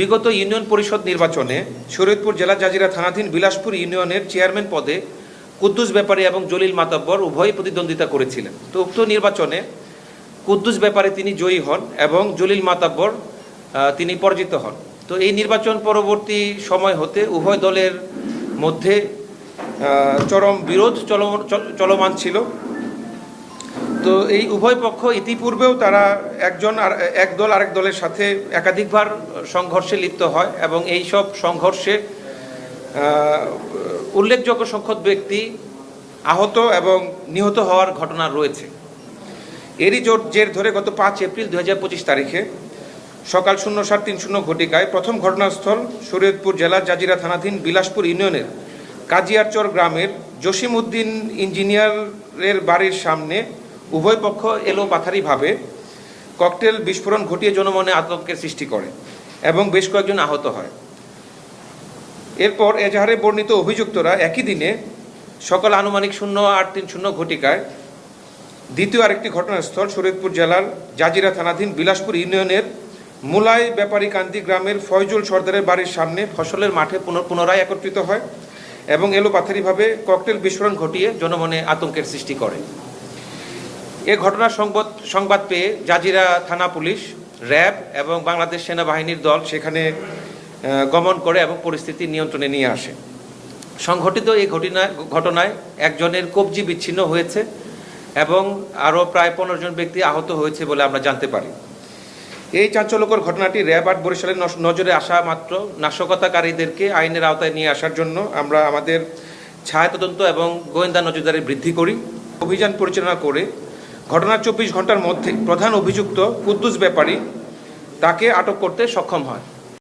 বিগত ইউনিয়ন পরিষদ নির্বাচনে শরীয়তপুর জেলা জাজিরা থানাধীন বিলাসপুর ইউনিয়নের চেয়ারম্যান পদে কুদ্দুস ব্যাপারী এবং জলিল মাতাব্বর উভয়ই প্রতিদ্বন্দ্বিতা করেছিলেন। তো উক্ত নির্বাচনে কুদ্দুস ব্যাপারে তিনি জয়ী হন এবং জলিল মাতাব্বর তিনি পরাজিত হন। তো এই নির্বাচন পরবর্তী সময় হতে উভয় দলের মধ্যে চরম বিরোধ চলমান চল- চলমান ছিল। তো এই উভয় পক্ষ ইতিপূর্বেও তারা একজন আর এক দল আরেক দলের সাথে একাধিকবার সংঘর্ষে লিপ্ত হয় এবং এই সব সংঘর্ষে উল্লেখযোগ্য সংখ্যক ব্যক্তি আহত এবং নিহত হওয়ার ঘটনা রয়েছে। এরই জোর জের ধরে গত পাঁচ এপ্রিল দুই হাজার পঁচিশ তারিখে সকাল শূন্য সাত তিন শূন্য ঘটিকায় প্রথম ঘটনাস্থল শরীয়তপুর জেলার জাজিরা থানাধীন বিলাসপুর ইউনিয়নের কাজিয়ারচর গ্রামের জসিম উদ্দিন ইঞ্জিনিয়ারের বাড়ির সামনে উভয় পক্ষ এলো পাথারিভাবে ককটেল বিস্ফোরণ ঘটিয়ে জনমনে আতঙ্কের সৃষ্টি করে এবং বেশ কয়েকজন আহত হয়। এরপর এজাহারে বর্ণিত অভিযুক্তরা একই দিনে সকাল আনুমানিক শূন্য আট তিন শূন্য ঘটিকায় দ্বিতীয় আরেকটি ঘটনাস্থল শরীয়তপুর জেলার জাজিরা থানাধীন বিলাসপুর ইউনিয়নের মুলাই ব্যাপারী কান্দি গ্রামের ফয়জুল সর্দারের বাড়ির সামনে ফসলের মাঠে পুনঃ- পুনরায় একত্রিত হয় এবং এলোপাথারিভাবে ককটেল বিস্ফোরণ ঘটিয়ে জনমনে আতঙ্কের সৃষ্টি করে। এ ঘটনার সংবাদ সংবাদ পেয়ে জাজিরা থানা পুলিশ, র্যাব এবং বাংলাদেশ সেনাবাহিনীর দল সেখানে গমন করে এবং পরিস্থিতি নিয়ন্ত্রণে নিয়ে আসে। সংঘটিত এই ঘটনায় ঘটনায় একজনের কবজি বিচ্ছিন্ন হয়েছে এবং আরও প্রায় পনেরো জন ব্যক্তি আহত হয়েছে বলে আমরা জানতে পারি। এই চাঞ্চল্যকর ঘটনাটি র্যাব আট বরিশালের নজরে আসা মাত্র নাশকতাকারীদেরকে আইনের আওতায় নিয়ে আসার জন্য আমরা আমাদের ছায়া তদন্ত এবং গোয়েন্দা নজরদারি বৃদ্ধি করি। অভিযান পরিচালনা করে ঘটনার চব্বিশ ঘণ্টার মধ্যে প্রধান অভিযুক্ত কুদ্দুস ব্যাপারী তাকে আটক করতে সক্ষম হয়।